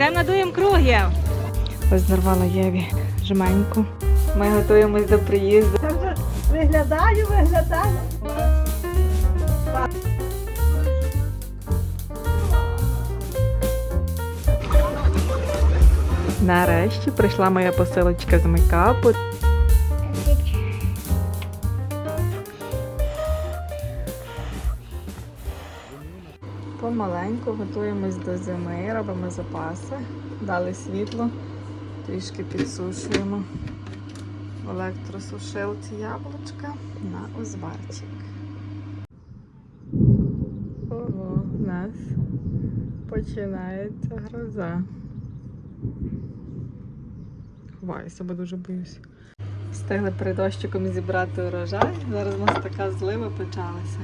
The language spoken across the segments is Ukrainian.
Йдемо надуємо кругів. Ось зарвала Єві жменьку. Ми готуємось до приїзду. Виглядаю, виглядаю. Нарешті прийшла моя посилочка з мейкапу. Помаленьку готуємось до зими, робимо запаси, дали світло, трішки підсушуємо в електросушилці яблучка на узварчик. Ого, у нас починається гроза. Ховаюся, бо дуже боюся. Встигли перед дощиком зібрати урожай. Зараз у нас така злива почалася.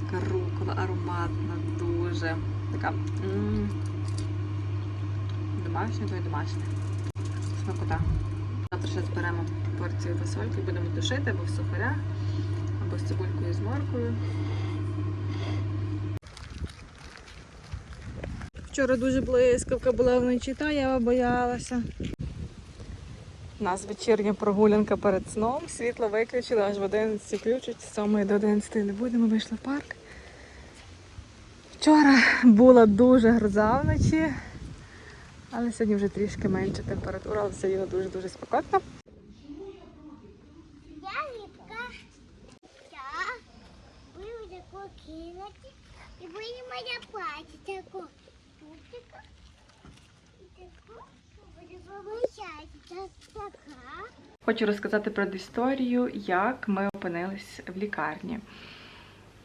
Така рукола ароматна, дуже. Така домашня, то й домашня. Смакота. Завтра ще зберемо порцію фасольки, будемо тушити або в сухарях, або з цибулькою з моркою. Вчора дуже блискавка була вночі, та я боялася. У нас вечірня прогулянка перед сном. Світло виключили, аж в 11 включать, з 7 до 11 не будемо, вийшли в парк. Вчора була дуже гроза вночі, але сьогодні вже трішки менша температура, але все рівно дуже-дуже спекотно. Будем моя. Буду помещать. Така. Хочу розказати про історію, як ми опинились в лікарні.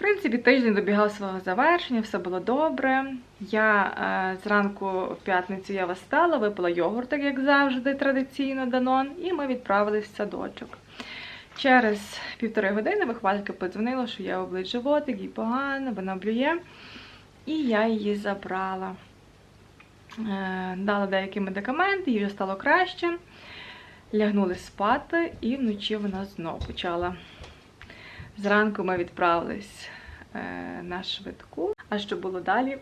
В принципі, тиждень добігав свого завершення, все було добре. Я е, зранку в п'ятницю я встала, випила йогуртик, як завжди, традиційно данон, і ми відправились в садочок. Через півтори години вихователька подзвонила, що я облить животик, їй погано, вона блює. І я її забрала. Е, дала деякі медикаменти, їй вже стало краще. Лягнули спати, і вночі вона знов почала. Зранку ми відправились на швидку. А що було далі?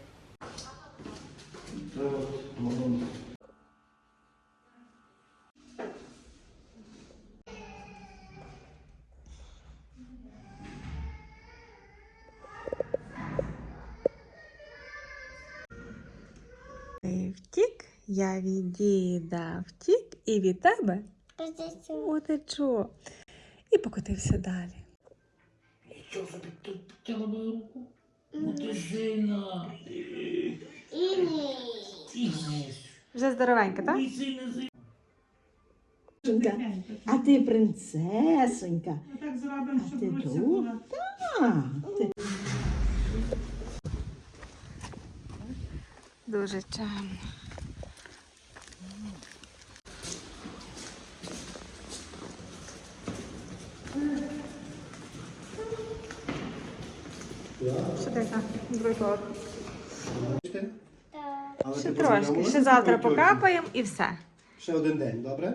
Ти втік, я від діда втік і від тебе утечу. І покотився далі. Що собі тут потягла мою руку? Ну ти сильна. Вже здоровенька, так? Ти сильна сильна. А ти принцесонька. Так зробимо, щоб ти руця тут? була. Ти Дуже чемно. Поверх. Але Ще трошки. Ще завтра покапаємо і все. Ще один день, добре?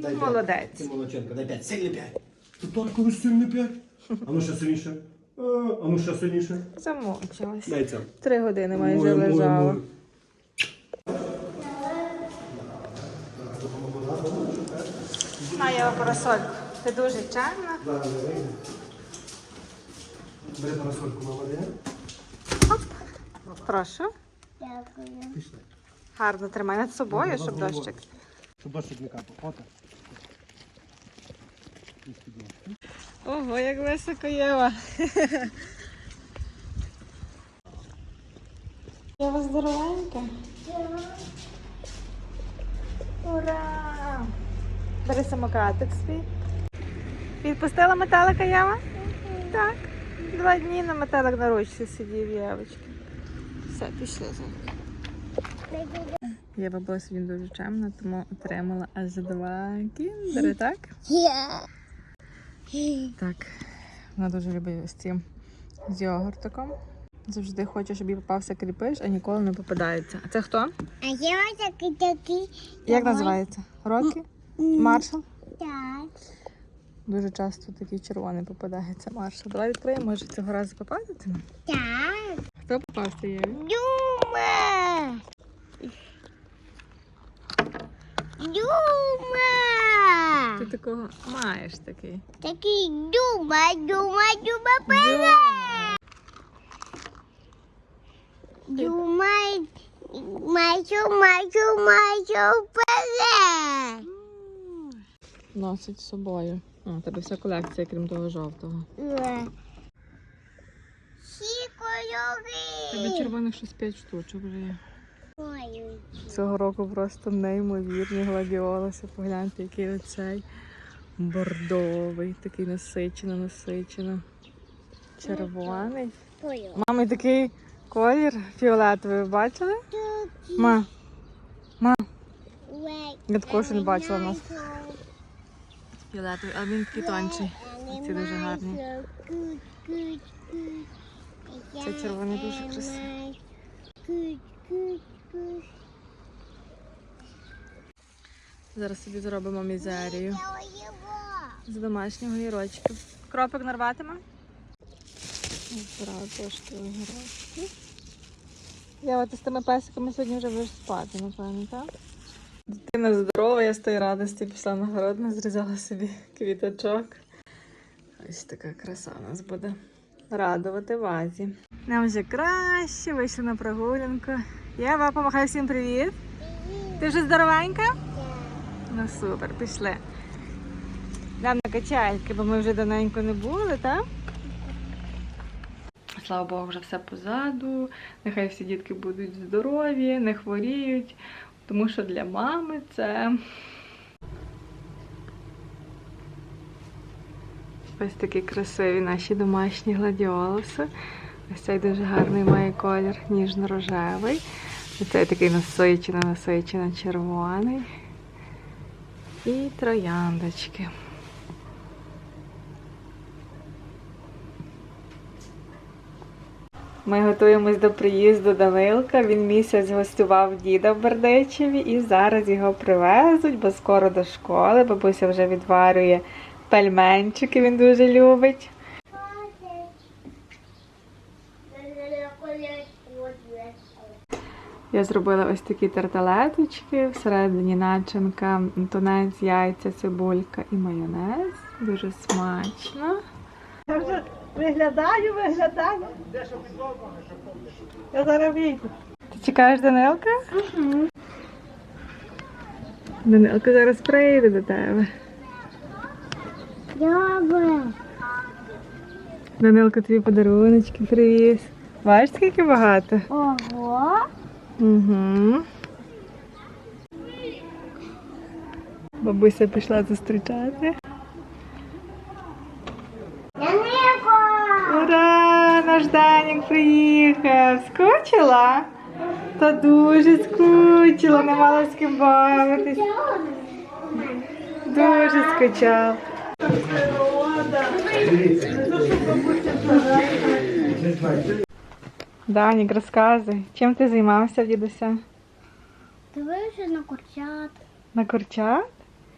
Дай п'ять. Молодець. Ти молодчинка, дай п'ять. Сильний п'ять. Ти тільки ви сильний п'ять. А ну ще сильніше. А, А ну ще сильніше. Замовчилась. Дай це. Три години майже Моє, лежала. моє. Моя парасольку. Ти дуже вийде. Бери парасольку, мама, де? Прошу. Дякую. Пішли. Гарно тримай над собою, Добре, щоб дощик. Щоб дощик не капав. Ота. Ого, як високо Єва. Єва здоровенька. Ура! Бери самокатик свій. Відпустила метелика Єва? Так. Два дні на метелик на ручці сидів Євочки. Все, пішли за. Єва була сьогодні дуже чемна, тому отримала аж два кіндери, так? Я. Так, вона дуже любить ось ці з йогуртиком. Завжди хоче, щоб їй попався кріпиш, а ніколи не попадається. А це хто? А я такий такий. Як називається? Рокі? Маршал? Так. Дуже часто такий червоний попадається марша. Давай відкриємо, може цього разу попадати? Так. Хто попав є? Дюма! Дюма! Ти такого маєш такий. Такий дюма, дюма, дюма, пила! Дюма, мачу, мачу, мачу, пила! Носить з собою. А, у тебе вся колекція, крім того жовтого. Всі Тебе кольори. червоних щось 5 штучок вже є. Ой, Цього року просто неймовірні гладіолуси. Погляньте, який оцей бордовий, такий насичено, насичено. Червоний. Мами такий колір фіолетовий, ви бачили? Ма, Ма. Я такого ще не бачила нас. Фіолетовий, але він такий тонший. Ці дуже гарні. Цей червоний дуже красивий. Зараз собі зробимо мізерію з домашнього гірочків. Кропик нарватиме? Трошки огірочки. Я от з тими песиками сьогодні вже будеш спати, напевно, так? Дитина здорова, я з тої радості пішла на город, зрізала собі квіточок. Ось така краса у нас буде радувати вазі. Нам вже краще, вийшли на прогулянку. Єва, помахай всім привіт. Ти вже здоровенька? Ну супер, пішли. Нам на качальки, бо ми вже давненько не були, так? Слава Богу, вже все позаду. Нехай всі дітки будуть здорові, не хворіють, тому що для мами це. Ось такі красиві наші домашні гладіолуси. Ось цей дуже гарний має колір ніжно-рожевий. Ось цей такий насичено, насичено червоний. І трояндочки. Ми готуємось до приїзду Данилка. Він місяць гостював діда в Бердичеві і зараз його привезуть, бо скоро до школи. Бабуся вже відварює пельменчики, він дуже любить. Я зробила ось такі тарталеточки, всередині начинка, тунець, яйця, цибулька і майонез. Дуже смачно. Я вже виглядаю, виглядаю. Я зараз вийду. Ти чекаєш Данилка? Данилка зараз прийде до тебе. Добре. Данилка тобі подаруночки привіз. Бачиш, скільки багато? Ого. Угу. Бабуся пішла зустрічати. Данилко. Ура! Наш приїхав. Скучила? Та дуже скучила, не мала з ким бавитись. Дуже скучав. Данік, розказуй, чим ти займався дідуся? Дивився на курчат. На курчат?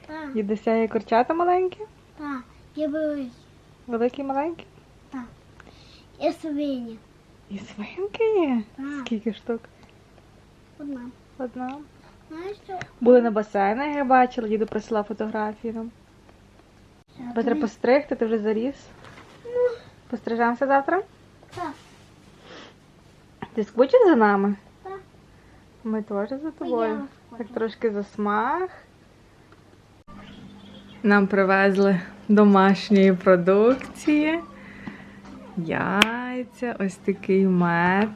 Так, Дідуся є курчата маленькі? так. Я дивився. Великі маленькі? І свині. І свинки є? Так, Скільки штук? одна. Одна. Знаєш що? Були на басейнах, я бачила, діду присилав фотографії нам. Тебе треба постригти, ти вже заріс. Пострижемося завтра? Так. Ти скучив за нами? Так. Ми теж за тобою. Так трошки засмах. Нам привезли домашньої продукції. Яйця, ось такий мед.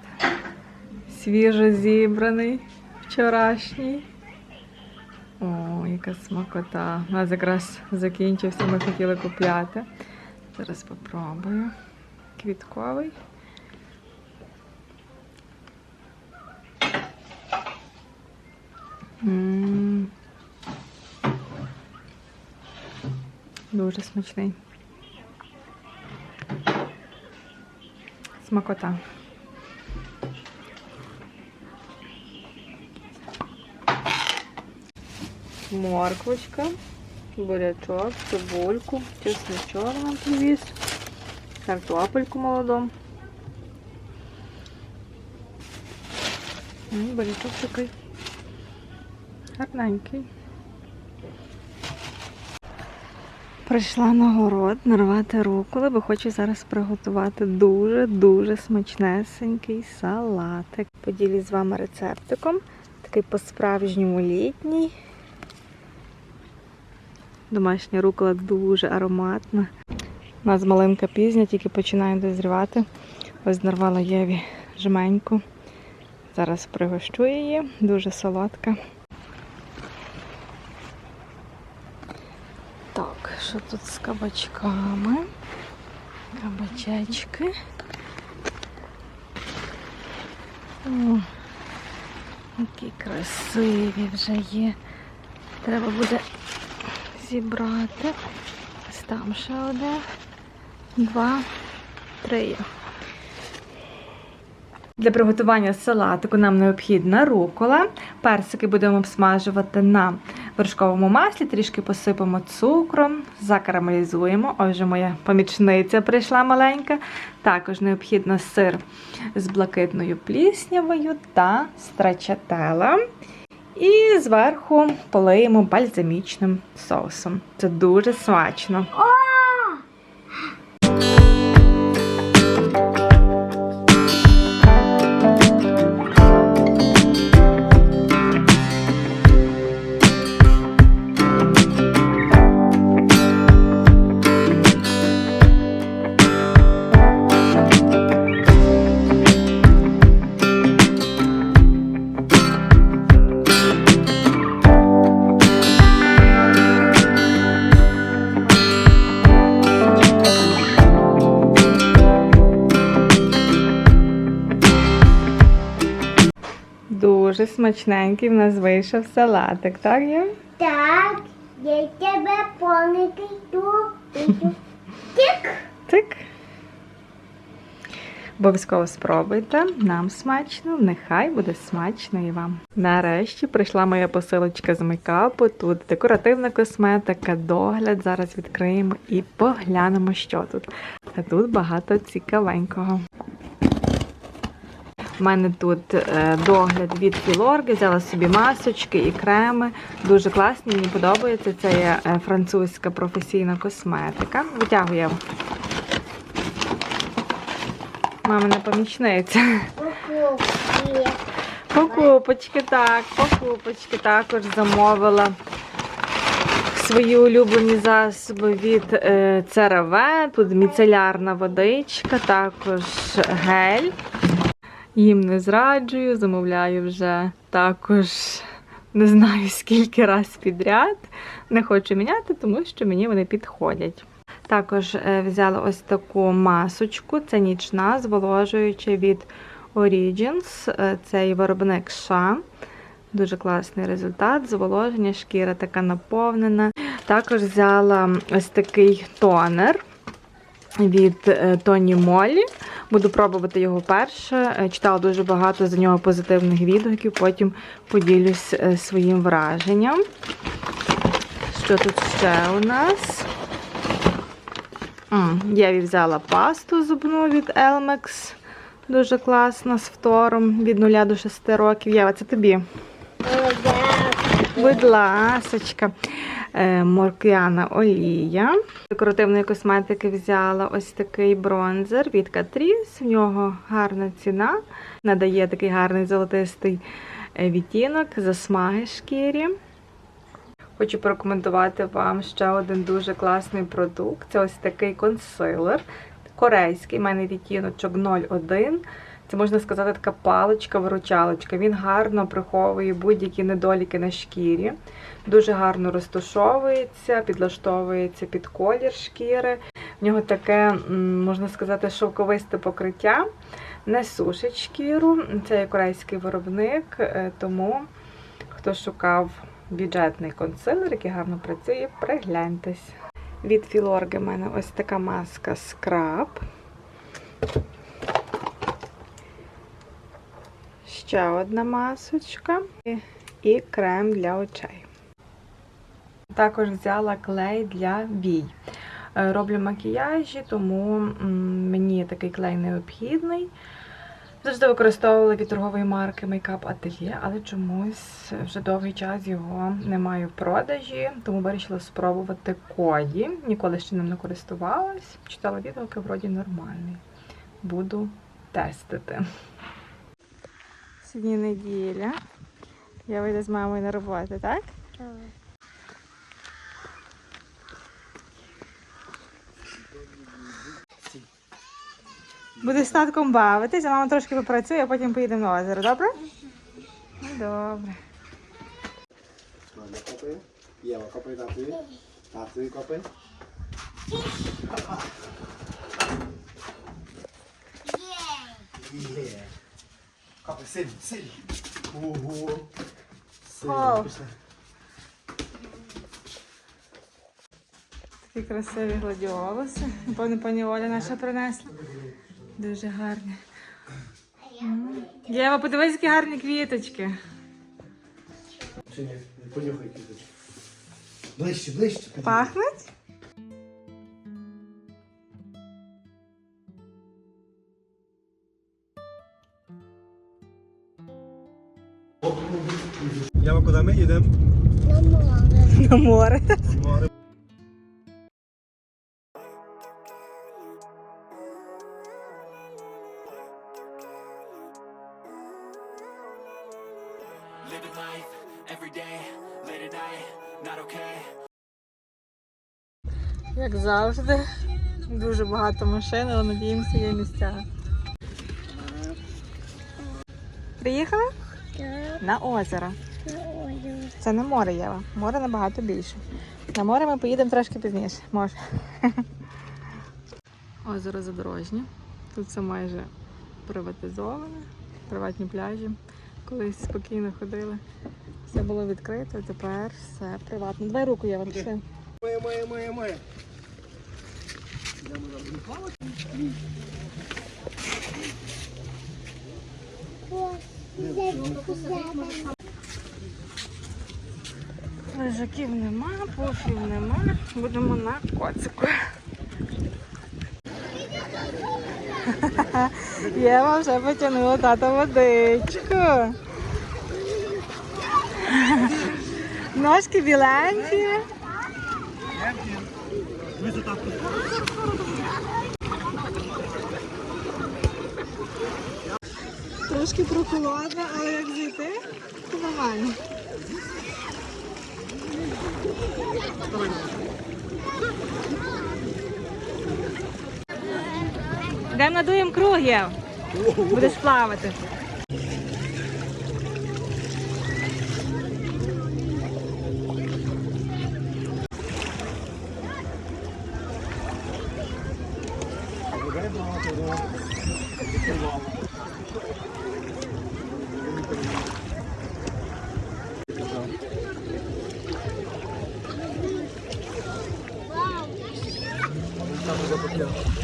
Свіжо зібраний, вчорашній. О, яка смакота. У нас якраз закінчився, ми хотіли купляти. Зараз попробую. Квітковий. Дуже смачний. Смакота. Морквочка, бурячок, цибульку, чесночок нам привіз, картопельку молоду. Бурячок такий гарненький. Прийшла на город нарвати руколи, бо хочу зараз приготувати дуже-дуже смачнесенький салатик. Поділюсь з вами рецептиком. Такий по-справжньому літній. Домашня рукола дуже ароматна. У нас малинка пізня, тільки починає дозрівати. Ось нарвала Єві жменьку. Зараз пригощу її, дуже солодка. Так, що тут з кабачками? Кабачечки. О, які красиві вже є. Треба буде зібрати. Там ще один, два, три. Для приготування салатику нам необхідна рукола. Персики будемо обсмажувати на вершковому маслі, трішки посипемо цукром, закарамелізуємо. Ось моя помічниця прийшла маленька. Також необхідно сир з блакитною пліснявою та страчателем. І зверху полиємо бальзамічним соусом. Це дуже смачно. Смачненький в нас вийшов салатик, так є? Так, я тебе помнити тут. Тик. Тик. Обов'язково спробуйте. Нам смачно, нехай буде смачно і вам. Нарешті прийшла моя посилочка з мейкапу. Тут декоративна косметика, догляд. Зараз відкриємо і поглянемо, що тут. А тут багато цікавенького. Мене тут е, догляд від Філорги, взяла собі масочки і креми. Дуже класні, мені подобається. Це є е, французька професійна косметика. Витягуємо. Мамина помічниця. Покупки. Покупочки, так, покупочки також замовила. Свої улюблені засоби від е, CeraVe. Тут міцелярна водичка, також гель. Їм не зраджую, замовляю вже також не знаю скільки раз підряд. Не хочу міняти, тому що мені вони підходять. Також е, взяла ось таку масочку, це нічна, зволожуюча від Origins. Е, Цей виробник США. Дуже класний результат. Зволоження, шкіра така наповнена. Також взяла ось такий тонер від е, Тоні Молі. Буду пробувати його вперше. Е, Читала дуже багато за нього позитивних відгуків, потім поділюсь е, своїм враженням. Що тут ще у нас? Я взяла пасту зубну від Elmex. Дуже класна, з фтором від 0 до 6 років. Єва, це тобі. Будь ласочка. Е, Морквяна олія. Декоративної косметики взяла ось такий бронзер від Catrice. В нього гарна ціна. Надає такий гарний золотистий е, відтінок, засмаги шкірі. Хочу порекомендувати вам ще один дуже класний продукт. Це ось такий консилер. Корейський, в мене відтіночок 01. Це можна сказати така паличка-виручалочка. Він гарно приховує будь-які недоліки на шкірі. Дуже гарно розташовується, підлаштовується під колір шкіри. В нього таке, можна сказати, шовковисте покриття, не сушить шкіру. Це є корейський виробник, е, тому хто шукав бюджетний консилер, який гарно працює, пригляньтесь. Від Філорги в мене ось така маска скраб. Ще одна масочка і- крем для очей. Також взяла клей для вій. Е, Роблю макіяжі, тому мені такий клей необхідний. Завжди використовувала від торгової марки Makeup Atelier, але чомусь вже довгий час його немає в продажі, тому вирішила спробувати коді. Ніколи ще ним не користувалась. Читала відгуки, вроді нормальний. Буду тестити. Сьогодні неділя. Я вийду з мамою на роботу, так? Буде з татком бавитись, а мама трошки попрацює, а потім поїдемо на озеро, добре? Ну, добре. Mama kopy. Jema kopy taty. Taty kopy. Є. Kopy, syn, syn. Uhu. Syn, О. пішли. Такі красиві гладіолуси. Напевно, пані Оля наша принесла. Дуже гарні. М. Єва, подивись, які гарні квіточки. Чи ні? Понюхай квіточку. Ближче, ближче. Пахнуть? Куди ми їдемо? На море. На море. На море. Як завжди. Дуже багато машин, але надіємося, є місця. Приїхали? На озеро. Це не море, Єва. Море набагато більше. На море ми поїдемо трошки пізніше. Може. Озеро Задорожнє. Тут все майже приватизоване, приватні пляжі. Колись спокійно ходили. Все було відкрито, тепер все приватно. Давай руку, Єва, пішли. Моє, моє, моє, моє. Лежаків нема, пуфів нема. Будемо на коцику. Єва вже потягнула тата водичку. Ножки біленькі. Трошки прохолодно, але як зайти, то нормально. Де надуємо круг, Єв. Будеш плавати. Як Єва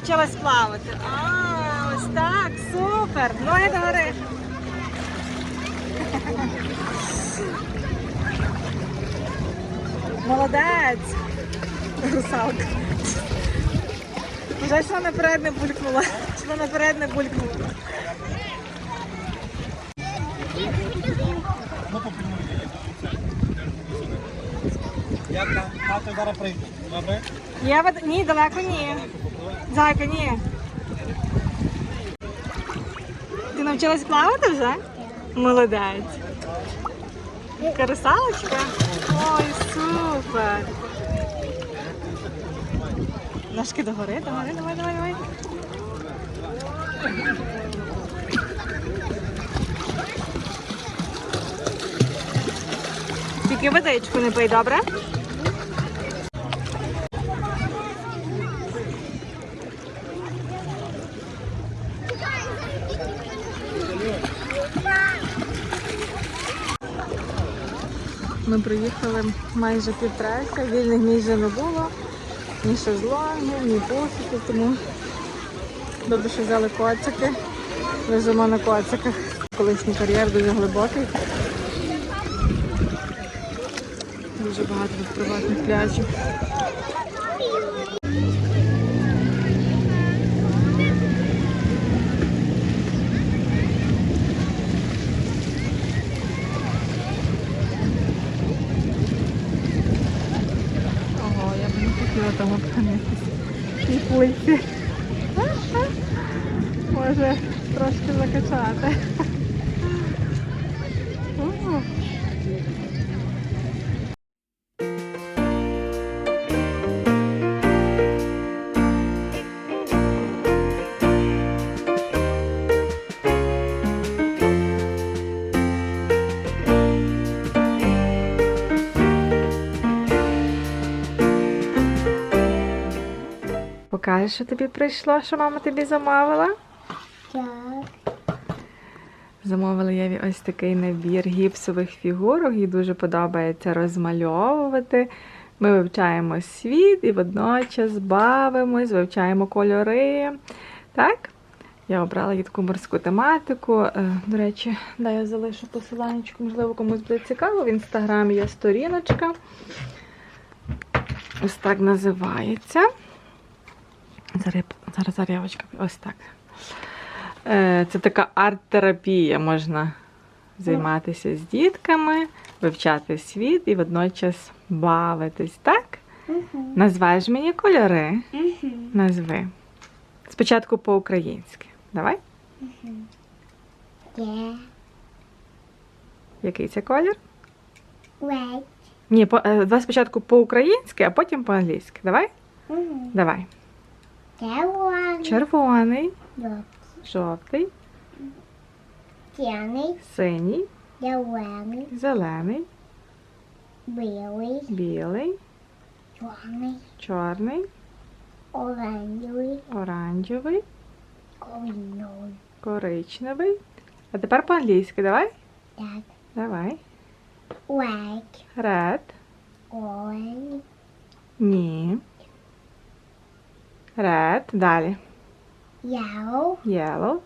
навчилась плавати? А, ось так, супер. Ноги догори. Молодець. Русалка. Вже що наперед не булькнула. Що наперед не булькнула. Як там? Тато зараз прийде. Добре? Єва, ні, далеко ні. Зайка, ні. Ти навчилась плавати вже? Молодець. Яка русалочка? Ой, супер. Ножки догори, догори, давай, давай, давай. Тільки водичку не пий, добре? Ми проїхали майже півтреска, вільних місць не було, ні шезлонгів, ні пуфіків, тому добре, що взяли коцики. Лежимо на коциках. Колишній кар'єр дуже глибокий. Дуже багато приватних пляжів. Ого, я б не хотіла там опинитися. І пульці. Може трошки закачати. Що тобі прийшло, що мама тобі замовила? Так. Замовила Єві ось такий набір гіпсових фігурок, їй дуже подобається розмальовувати. Ми вивчаємо світ і водночас бавимось, вивчаємо кольори. Так? Я обрала їй таку морську тематику. Е, До речі, дай я залишу посиланнячку, можливо, комусь буде цікаво. В інстаграмі є сторіночка. Ось так називається. Зараз, зараз, зараз, ось так. Е, Це така арт-терапія. Можна займатися з дітками, вивчати світ і водночас бавитись, так? Угу. Назвеш мені кольори. Угу. Назви. Спочатку по-українськи. Давай. Є. Який це колір? Red. Ні, по, е, давай спочатку по-українськи, а потім по-англійськи. Давай? Угу. Давай. Червоний. Червоний, Жовтий. жовтий, Синій. синій, Зелений. зелений, Білий. білий, Чорний. чорний, Оранжевий. оранжевий, Корінний. коричневий. А тепер по-англійськи, давай? Так. Давай. White. Red. Orange. Ні. Red. Далі. Yellow. Yellow.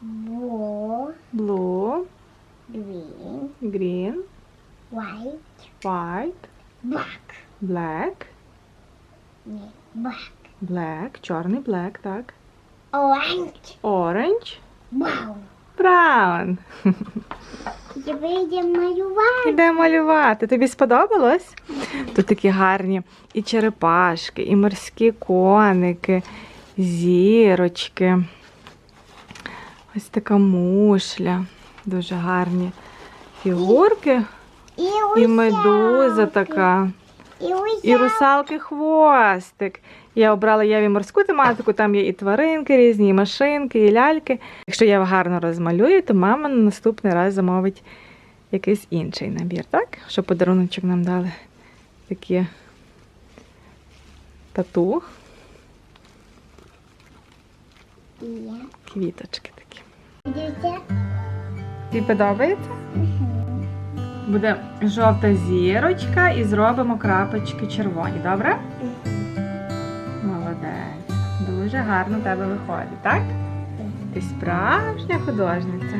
Blue. Blue. Green. Green. White. White. Black. Black. Ні. Black. Black. Чорний black, так. Orange. Orange. Brown. Тебе йде малювати. Іде малювати. Тобі сподобалось? Тут такі гарні і черепашки, і морські коники, зірочки. Ось така мушля. Дуже гарні фігурки. І, І медуза така. І русалки. Хвостик. Я обрала Єві морську тематику, там є і тваринки різні, і машинки, і ляльки. Якщо Єва гарно розмалює, то мама на наступний раз замовить якийсь інший набір, так? Щоб подаруночок нам дали такі тату, квіточки такі. Тобі подобається? Буде жовта зірочка і зробимо крапочки червоні, добре? Молодець. Дуже гарно тебе виходить, так? Ти справжня художниця.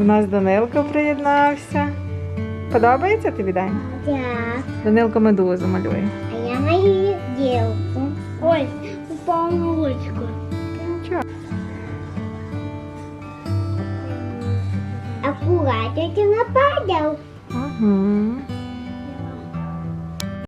У нас Данилко приєднався. Подобається тобі день? Так. Данилко медузу малює. А я мою дівку. Ой, Акуратно ти нападав. Угу.